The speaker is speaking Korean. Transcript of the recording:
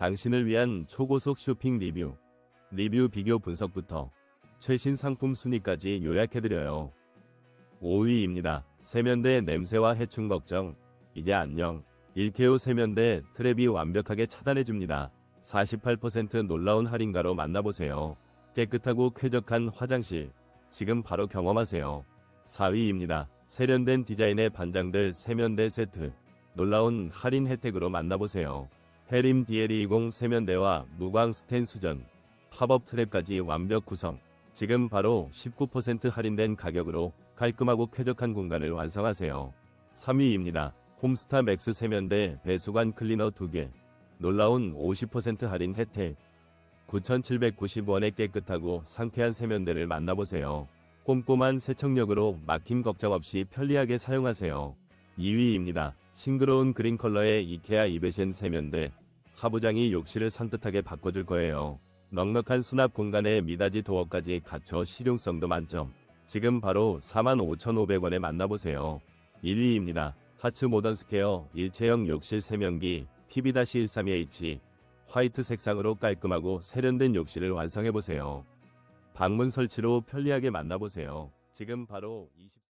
당신을 위한 초고속 쇼핑 리뷰, 리뷰 비교 분석부터 최신 상품 순위까지 요약해드려요. 5위입니다. 세면대 냄새와 해충 걱정. 이제 안녕. 1KO 세면대 트랩이 완벽하게 차단해줍니다. 48% 놀라운 할인가로 만나보세요. 깨끗하고 쾌적한 화장실. 지금 바로 경험하세요. 4위입니다. 세련된 디자인의 반장들 세면대 세트. 놀라운 할인 혜택으로 만나보세요. 해림 DL20 세면대와 무광 스텐 수전, 팝업 트랩까지 완벽 구성. 지금 바로 19% 할인된 가격으로 깔끔하고 쾌적한 공간을 완성하세요. 3위입니다. 홈스타 맥스 세면대 배수관 클리너 2개. 놀라운 50% 할인 혜택. 9,790원의 깨끗하고 상쾌한 세면대를 만나보세요. 꼼꼼한 세척력으로 막힘 걱정 없이 편리하게 사용하세요. 2위입니다. 싱그러운 그린 컬러의 이케아 이베셴 세면대. 하부장이 욕실을 산뜻하게 바꿔줄 거예요. 넉넉한 수납 공간에 미닫이 도어까지 갖춰 실용성도 만점. 지금 바로 45,500원에 만나보세요. 1위입니다. 하츠 모던 스퀘어 일체형 욕실 세면기 PB-132H 화이트 색상으로 깔끔하고 세련된 욕실을 완성해보세요. 방문 설치로 편리하게 만나보세요. 지금 바로 20...